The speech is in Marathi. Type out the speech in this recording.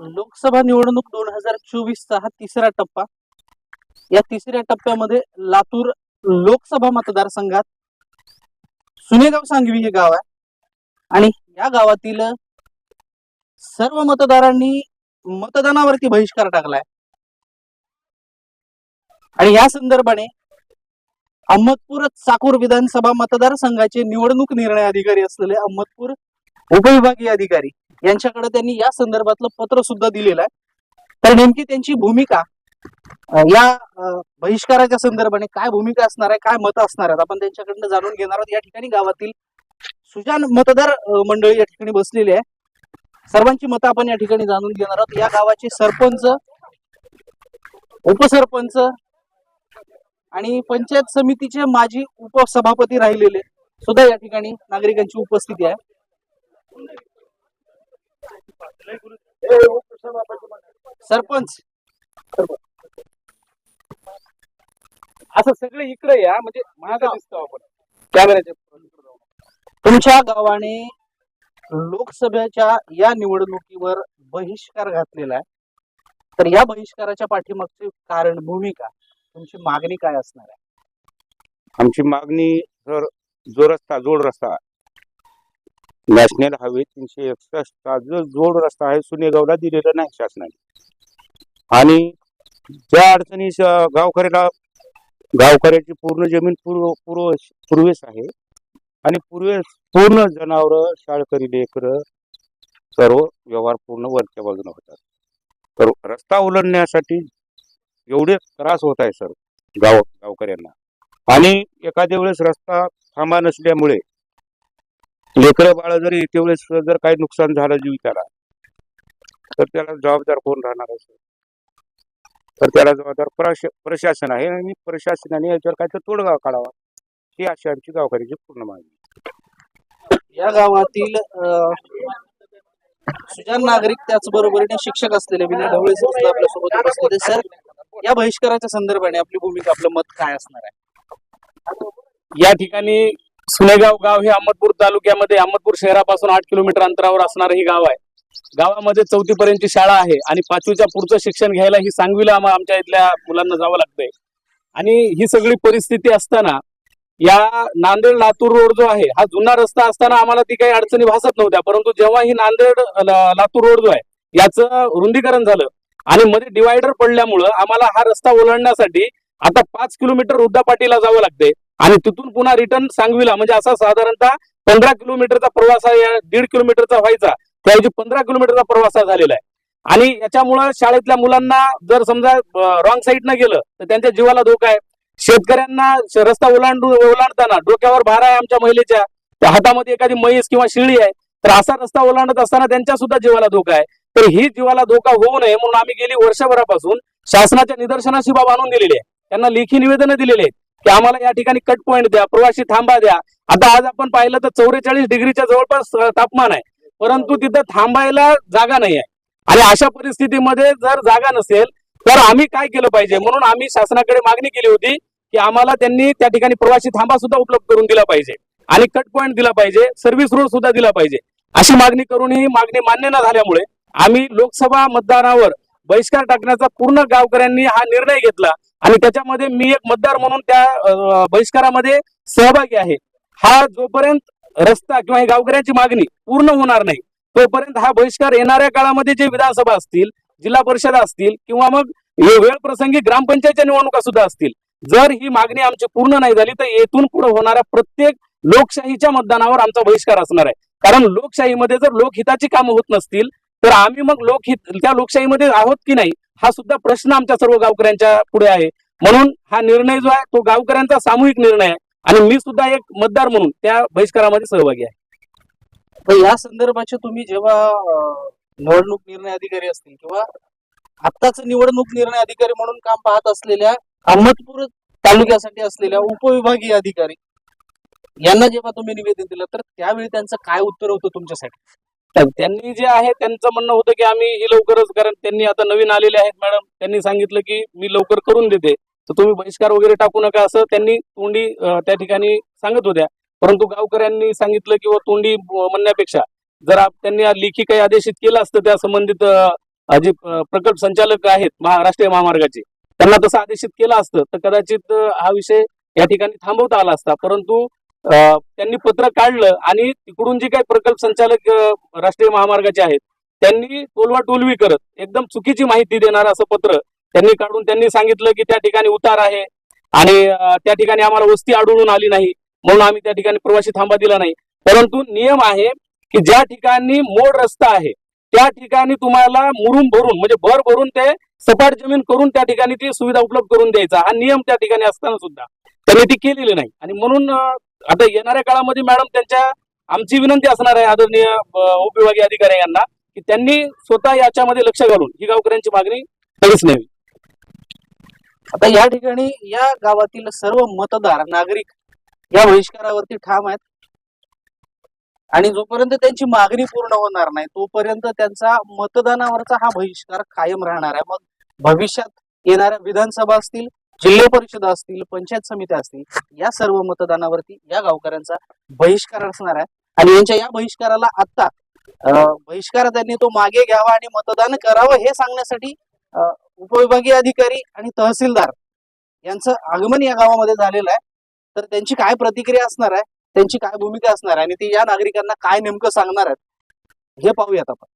लोकसभा निवडणूक दोन हजार चोवीसचा हा तिसरा टप्पा. या तिसऱ्या टप्प्यामध्ये लातूर लोकसभा मतदारसंघात सुनेगाव सांगवी हे गाव आहे. आणि या गावातील सर्व मतदारांनी मतदानावरती बहिष्कार टाकलाय. आणि या संदर्भाने अहमदपूर चाकूर विधानसभा मतदारसंघाचे निवडणूक निर्णय अधिकारी असलेले अहमदपूर उपविभागीय अधिकारी यांच्याकडे त्यांनी या संदर्भातलं पत्र सुद्धा दिलेलं आहे. तर नेमकी त्यांची भूमिका या बहिष्काराच्या संदर्भाने काय भूमिका असणार आहे काय मतं असणार आहेत आपण त्यांच्याकडनं जाणून घेणार आहोत. या ठिकाणी गावातील सुजान मतदार मंडळी या ठिकाणी बसलेली आहे. सर्वांची मतं आपण या ठिकाणी जाणून घेणार आहोत. या गावाचे सरपंच उपसरपंच आणि पंचायत समितीचे माजी उपसभापती राहिलेले सुद्धा या ठिकाणी नागरिकांची उपस्थिती आहे. सरपंच. असं सगळे इकडे या म्हणजे महागा दिसतो आपण. कॅमेऱ्याच्या तुमच्या गावाने लोकसभेच्या या निवडणुकीवर बहिष्कार घातलेला आहे. तर या बहिष्काराच्या पाठीमागचे कारण भूमिका तुमची मागणी काय असणार आहे? आमची मागणी जर जो रस्ता जोड रस्ता नॅशनल हायवे तीनशे एकसष्टचा जो जोड रस्ता आहे सुनेगावला दिलेला नाही शासनाने. आणि ज्या अडचणी गावकऱ्याला गावकऱ्याची पूर्ण जमीन पूर्व पूर्व पूर्वेस आहे. आणि पूर्वेस पूर्ण जनावर शाळकरी लेकर सर्व व्यवहार पूर्ण वरच्या बाजूने होतात. तर रस्ता ओलांडण्यासाठी एवढे त्रास होत आहे सर गाव गावकऱ्यांना. आणि एखाद्या वेळेस रस्ता थांबा नसल्यामुळे लेकरं बाळ जरी येते वेळेस जर काही नुकसान झालं जीविताला तर त्याला जबाबदार कोण राहणार आहे तर त्याला जबाबदार प्रश प्रशासन आहे आणि प्रशासनाने याच्यावर काय तर तोडगा काढावा ही अशी आमची गावकऱ्याची पूर्ण मागणी. या गावातील सुजान नागरिक त्याचबरोबरीने शिक्षक असलेले विनय ढवळे सर आपल्यासोबत उपस्थित आहे सर या बहिष्काराच्या संदर्भाने आपली भूमिका आपलं मत काय असणार आहे? या ठिकाणी सुनेगाव गाव हे अहमदपूर तालुक्यामध्ये अहमदपूर शहरापासून आठ किलोमीटर अंतरावर असणारं हे गाव आहे. गावामध्ये चौथी पर्यंतची शाळा आहे आणि पाचवीच्या पुढचं शिक्षण घ्यायला ही सांगवीला आमच्या इथल्या मुलांना जावं लागतंय. आणि ही सगळी परिस्थिती असताना या नांदेड लातूर रोड जो आहे हा जुना रस्ता असताना आम्हाला ती काही अडचणी भासत नव्हत्या परंतु जेव्हा ही नांदेड लातूर रोड जो आहे याचं रुंदीकरण झालं आणि मध्ये डिवायडर पडल्यामुळं आम्हाला हा रस्ता ओलांडण्यासाठी आता पाच किलोमीटर रुद्दापाटीला जावं लागतंय. आणि तिथून पुन्हा रिटर्न सांगवीला. म्हणजे असा साधारणतः पंधरा किलोमीटरचा प्रवास या दीड किलोमीटरचा व्हायचा. त्याऐवजी पंधरा किलोमीटरचा प्रवास झालेला आहे. आणि याच्यामुळं शाळेतल्या मुलांना जर समजा रॉंग साईडनं गेलं तर त्यांच्या जीवाला धोका आहे. शेतकऱ्यांना रस्ता ओलांडून ओलांडताना डोक्यावर भार आहे आमच्या महिलेच्या त्या हातामध्ये एखादी म्हैस किंवा शिळी आहे तर असा रस्ता ओलांडत असताना त्यांच्या सुद्धा जीवाला धोका आहे. तर ही जीवाला धोका होऊ नये म्हणून आम्ही गेली वर्षभरापासून शासनाच्या निदर्शनाशी बाब आणून दिलेली आहे. त्यांना लेखी निवेदन दिलेले आहेत. की आम्हाला या ठिकाणी कट पॉईंट द्या प्रवासी थांबा द्या. आता आज आपण पाहिलं तर चौवेचाळीस डिग्रीच्या जवळपास तापमान आहे. परंतु तिथं थांबायला जागा नाही आहे. आणि अशा परिस्थितीमध्ये जर जागा नसेल तर आम्ही काय केलं पाहिजे? म्हणून आम्ही शासनाकडे मागणी केली होती की आम्हाला त्यांनी त्या ठिकाणी प्रवासी थांबा सुद्धा उपलब्ध करून दिला पाहिजे. आणि कट पॉईंट दिला पाहिजे सर्व्हिस रोड सुद्धा दिला पाहिजे. अशी मागणी करून ही मागणी मान्य न झाल्यामुळे आम्ही लोकसभा मतदानावर बहिष्कार टाकण्याचा पूर्ण गावकऱ्यांनी हा निर्णय घेतला. आणि त्याच्यामध्ये मी एक मतदार म्हणून त्या बहिष्कारामध्ये सहभागी आहे. हा जोपर्यंत रस्ता किंवा गावकऱ्यांची मागणी पूर्ण होणार नाही तोपर्यंत हा बहिष्कार येणाऱ्या काळामध्ये जे विधानसभा असतील जिल्हा परिषद असतील किंवा मग वेळ प्रसंगी ग्रामपंचायतच्या निवडणुका सुद्धा असतील जर ही मागणी आमची पूर्ण नाही झाली तर येथून पुढे होणाऱ्या प्रत्येक लोकशाहीच्या मतदानावर आमचा बहिष्कार असणार आहे. कारण लोकशाहीमध्ये जर लोकहिताची कामं होत नसतील तर आम्ही मग लोकहित त्या लोकशाहीमध्ये आहोत की नाही हा सुद्धा प्रश्न आमच्या सर्व गावकऱ्यांच्या पुढे आहे. म्हणून हा निर्णय जो आहे तो गावकऱ्यांचा सामूहिक निर्णय आहे. आणि मी सुद्धा एक मतदार म्हणून त्या बहिष्कारामध्ये सहभागी आहे. तर या संदर्भाचे तुम्ही जेव्हा निवडणूक निर्णय अधिकारी असतील किंवा आत्ताच निवडणूक निर्णय अधिकारी म्हणून काम पाहत असलेल्या अहमदपूर तालुक्यासाठी असलेल्या उपविभागीय अधिकारी यांना जेव्हा तुम्ही निवेदन दिलं तर त्यावेळी त्यांचं काय उत्तर होतं तुमच्यासाठी? त्यांनी जे आहे त्यांचं म्हणणं होतं की आम्ही ही लवकरच कारण त्यांनी आता नवीन आलेले आहेत मॅडम. त्यांनी सांगितलं की मी लवकर करून देते. तर तुम्ही बहिष्कार वगैरे टाकू नका असं त्यांनी तोंडी त्या ठिकाणी सांगत होत्या. परंतु गावकऱ्यांनी सांगितलं किंवा तोंडी म्हणण्यापेक्षा जर त्यांनी लेखी काही आदेशित केलं असतं त्या संबंधित जे प्रकल्प संचालक आहेत महाराष्ट्रीय महामार्गाचे. त्यांना तसं आदेशित केलं असतं तर कदाचित हा विषय या ठिकाणी थांबवता आला असता. परंतु त्यांनी पत्र काढलं आणि तिकडून जे काही प्रकल्प संचालक राष्ट्रीय महामार्गाचे आहेत त्यांनी टोलवा टोलवी करत एकदम चुकीची माहिती देणार असं पत्र त्यांनी काढून त्यांनी सांगितलं की त्या ठिकाणी उतार आहे आणि त्या ठिकाणी आम्हाला वस्ती आढळून आली नाही म्हणून आम्ही त्या ठिकाणी प्रवासी थांबा दिला नाही. परंतु नियम आहे की ज्या ठिकाणी मोड रस्ता आहे त्या ठिकाणी तुम्हाला मुरुम भरून म्हणजे भर भरून ते सपाट जमीन करून त्या ठिकाणी ती सुविधा उपलब्ध करून द्यायचा. हा नियम त्या ठिकाणी असताना सुद्धा त्यांनी ती केलेली नाही. आणि म्हणून आता येणाऱ्या काळामध्ये मॅडम त्यांच्या आमची विनंती असणार आहे आदरणीय उपविभागीय अधिकारी यांना की त्यांनी स्वतः याच्यामध्ये लक्ष घालून ही गावकऱ्यांची मागणी कधीच नाही. आता या ठिकाणी या गावातील सर्व मतदार नागरिक या बहिष्कारावरती ठाम आहेत. आणि जोपर्यंत त्यांची मागणी पूर्ण होणार नाही तोपर्यंत त्यांचा मतदानावरचा हा बहिष्कार कायम राहणार आहे. मग भविष्यात येणाऱ्या विधानसभा असतील जिल्हा परिषद असतील पंचायत समित्या असतील या सर्व मतदानावरती या गावकऱ्यांचा बहिष्कार असणार आहे. आणि यांच्या या बहिष्काराला आता बहिष्कार त्यांनी तो मागे घ्यावा आणि मतदान करावं हे सांगण्यासाठी उपविभागीय अधिकारी आणि तहसीलदार यांचं आगमन या गावामध्ये झालेलं आहे. तर त्यांची काय प्रतिक्रिया असणार आहे? त्यांची काय भूमिका असणार आहे? आणि ते या नागरिकांना काय नेमकं सांगणार आहेत? हे पाहूयात आपण.